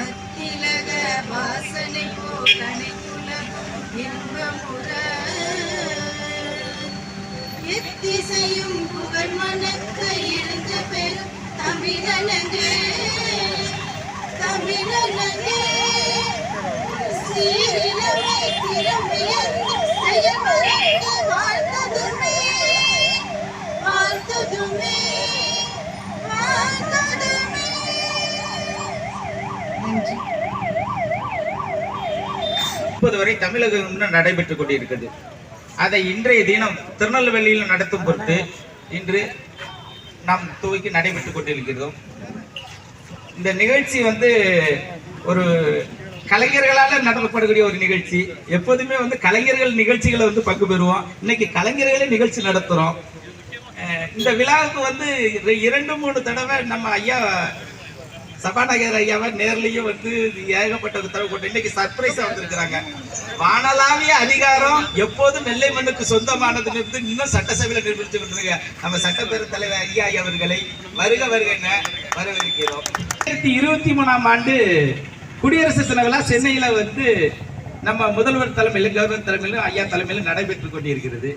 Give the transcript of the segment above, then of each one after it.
அத்திலக வாசனை போல் அனைத்துலகும் இன்பமுற எத்திசையும் புகழ் மணக்க இருந்த பெரும் தமிழனங்கள் முப்பது வரை தமிழகம் நடைபெற்றுக் கொண்டிருக்கிறது. அதை இன்றைய தினம் திருநெல்வேலியில் நடத்தும் பொருட்டு இன்று நாம் துவக்கி நடைபெற்றுக் கொண்டிருக்கிறோம். இந்த நிகழ்ச்சி வந்து ஒரு கலைஞர்களால நடத்தப்படக்கூடிய ஒரு நிகழ்ச்சி. எப்போதுமே வந்து கலைஞர்கள் நிகழ்ச்சிகளை வந்து பங்கு பெறுவோம். இன்னைக்கு கலைஞர்களே நிகழ்ச்சி நடத்துறோம். இந்த விழாவுக்கு வந்து இரண்டு மூணு தடவை நம்ம ஐயா சபாநாயகர் ஐயாவை நேர்லயும் வந்து ஏகப்பட்ட உத்தரவு போட்டு இன்னைக்கு சர்ப்ரைஸாக வந்திருக்கிறாங்க. வானலாவிய அதிகாரம் எப்போதும் நெல்லை மண்ணுக்கு சொந்தமானது இருந்து இன்னும் சட்டசபையில நிரூபித்து கொண்டிருக்க நம்ம சட்டப்பேரவை தலைவர் ஐயா அவர்களை வருக வருக என வரவேற்கிறோம். இருபத்தி மூணாம் ஆண்டு குடியரசு தினவிழா சென்னையில் சென்னையில வந்து நம்ம முதல்வர் தலைமையில் கவர்னர் தலைமையிலும் ஐயா தலைமையிலும் நடைபெற்றுக் கொண்டிருக்கிறது.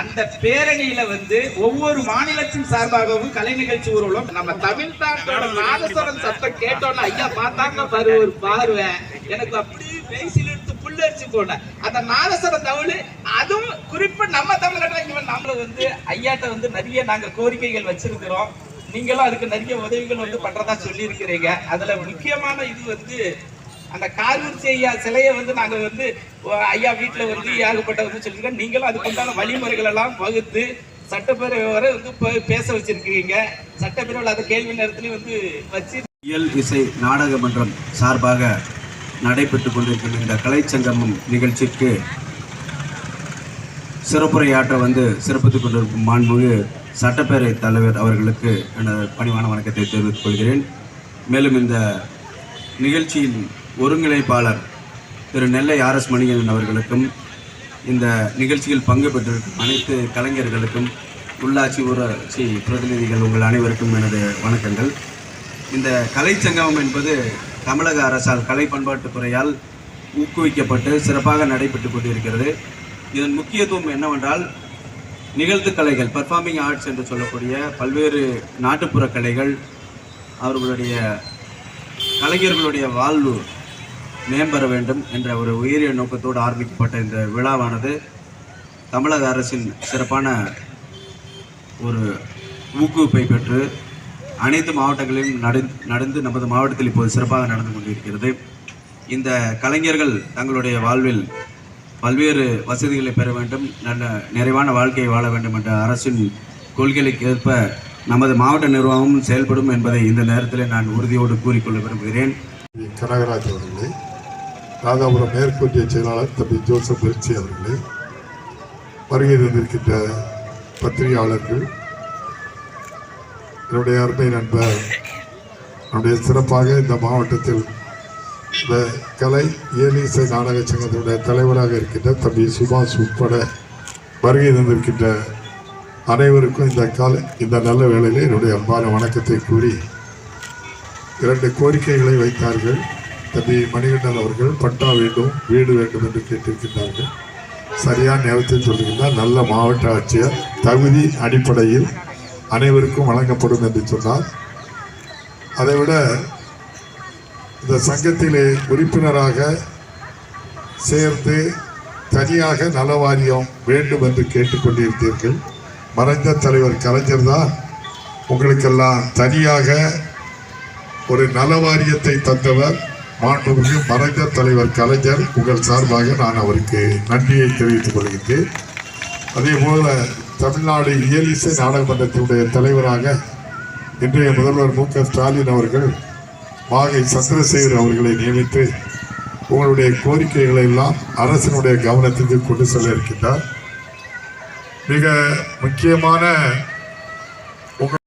அந்த பேரணியில வந்து ஒவ்வொரு மாநிலத்தின் சார்பாகவும் கலை நிகழ்ச்சி ஊர்வலம் நம்ம தமிழ்நாட்டோட நாதஸ்வரம் சத்தம் கேட்டோம்னா ஐயா பார்த்தாங்க பாரு ஒரு பார்வை. எனக்கு அப்படியே பேசில எடுத்து புல்லரிச்சு போன அந்த நாதஸ்வரன் தவிழ் அதுவும் குறிப்பா நம்ம தமிழ்நாட்டில் நம்மள வந்து ஐயாட்ட வந்து நிறைய நாங்க கோரிக்கைகள் வச்சிருக்கிறோம். நீங்களும் அதுக்கு நிறைய உதவிகள் வந்து பண்றதா சொல்லி இருக்கிறீங்க அதுல முக்கியமான இது வந்து அந்த கார்குறிச்சி ஐயா சிலையை வந்து நாங்க வந்து ஐயா வீட்டுல வந்து ஏகப்பட்ட வந்து சொல்லியிருக்கோம். நீங்களும் அதுக்கு உண்டான வழிமுறைகள் எல்லாம் வகுத்து சட்டப்பேரவை வரை வந்து பேச வச்சிருக்கிறீங்க. சட்டப்பேரவையில் அந்த கேள்வி நேரத்துலயும் வந்து வச்சு இயல் இசை நாடகமன்றம் சார்பாக நடைபெற்றுக் கொண்டிருக்கும் இந்த கலைச்சங்கமம் நிகழ்ச்சிக்கு சிறப்புரையாற்ற வந்து சிறப்பித்துக் கொண்டிருக்கும் மாண்புமிகு சட்டப்பேரவை தலைவர் அவர்களுக்கு எனது பணிவான வணக்கத்தை தெரிவித்துக் கொள்கிறேன். மேலும் இந்த நிகழ்ச்சியின் ஒருங்கிணைப்பாளர் திரு நெல்லை ஆர் எஸ் மணிகண்டன் அவர்களுக்கும் இந்த நிகழ்ச்சியில் பங்கு பெற்றிருக்கும் அனைத்து கலைஞர்களுக்கும் உள்ளாட்சி ஊராட்சி பிரதிநிதிகள் உங்கள் அனைவருக்கும் எனது வணக்கங்கள். இந்த கலைச்சங்கமம் என்பது தமிழக அரசால் கலை பண்பாட்டுத் துறையால் ஊக்குவிக்கப்பட்டு சிறப்பாக நடைபெற்று கொண்டிருக்கிறது. இதன் முக்கியத்துவம் என்னவென்றால் நிகழ்த்து கலைகள் பர்ஃபார்மிங் ஆர்ட்ஸ் என்று சொல்லக்கூடிய பல்வேறு நாட்டுப்புற கலைகள் அவர்களுடைய கலைஞர்களுடைய வாழ்வு மேம்பெற வேண்டும் என்ற ஒரு உயரிய நோக்கத்தோடு ஆரம்பிக்கப்பட்ட இந்த விழாவானது தமிழக அரசின் சிறப்பான ஒரு ஊக்குவிப்பை பெற்று அனைத்து மாவட்டங்களிலும் நடு நடந்து நமது மாவட்டத்தில் இப்போது சிறப்பாக நடந்து கொண்டிருக்கிறது. இந்த கலைஞர்கள் தங்களுடைய வாழ்வில் பல்வேறு வசதிகளை பெற வேண்டும் நல்ல நிறைவான வாழ்க்கையை வாழ வேண்டும் என்ற அரசின் கொள்கைகளுக்கு ஏற்ப நமது மாவட்ட நிர்வாகமும் செயல்படும் என்பதை இந்த நேரத்தில் நான் உறுதியோடு கூறிக்கொள்ள விரும்புகிறேன். கனகராஜ் அவர்களே ராதாபுரம் மேற்கொண்டிய செயலாளர் தம்பி ஜோசப் பெர்ச்சி அவர்களே வருகை தந்திருக்கின்ற பத்திரிகையாளர்கள் என்னுடைய அருமை நண்பர் நம்முடைய சிறப்பாக இந்த மாவட்டத்தில் இந்த கலை இயலிசை நாடக சங்கத்தினுடைய தலைவராக இருக்கின்ற தம்பி சுபாஷ் உட்பட வருகை தந்திருக்கின்ற அனைவருக்கும் இந்த கால இந்த நல்ல வேளையில் என்னுடைய அன்பான வணக்கத்தை கூறி இரண்டு கோரிக்கைகளை வைத்தார்கள். தம்பி மணிகண்டன் அவர்கள் பட்டா வேண்டும் வீடு வேண்டும் என்று கேட்டிருக்கின்றார்கள். சரியான நேரத்தில் சொல்லுகின்றார் நல்ல மாவட்ட ஆட்சியர் தகுதி அடிப்படையில் அனைவருக்கும் வழங்கப்படும் என்று சொன்னார். அதைவிட இந்த சங்கத்திலே உறுப்பினராக சேர்ந்து தனியாக நல வாரியம் வேண்டும் என்று கேட்டுக்கொண்டிருந்தீர்கள். மறைந்த தலைவர் கலைஞர் தான் உங்களுக்கெல்லாம் தனியாக ஒரு நல வாரியத்தை தந்தவர். மாண்புமிகு மறைந்த தலைவர் கலைஞர் உங்கள் சார்பாக நான் அவருக்கு நன்றியை தெரிவித்துக் கொள்கின்றேன். அதே போல தமிழ்நாடு இயலிசை நாடக மன்றத்தினுடைய தலைவராக இன்றைய முதல்வர் மு க ஸ்டாலின் அவர்கள் மாகை சந்திரசேகர் அவர்களை நியமித்து உங்களுடைய கோரிக்கைகளை எல்லாம் அரசினுடைய கவனத்துக்கு கொண்டு செல்ல இருக்கின்றார். மிக முக்கியமான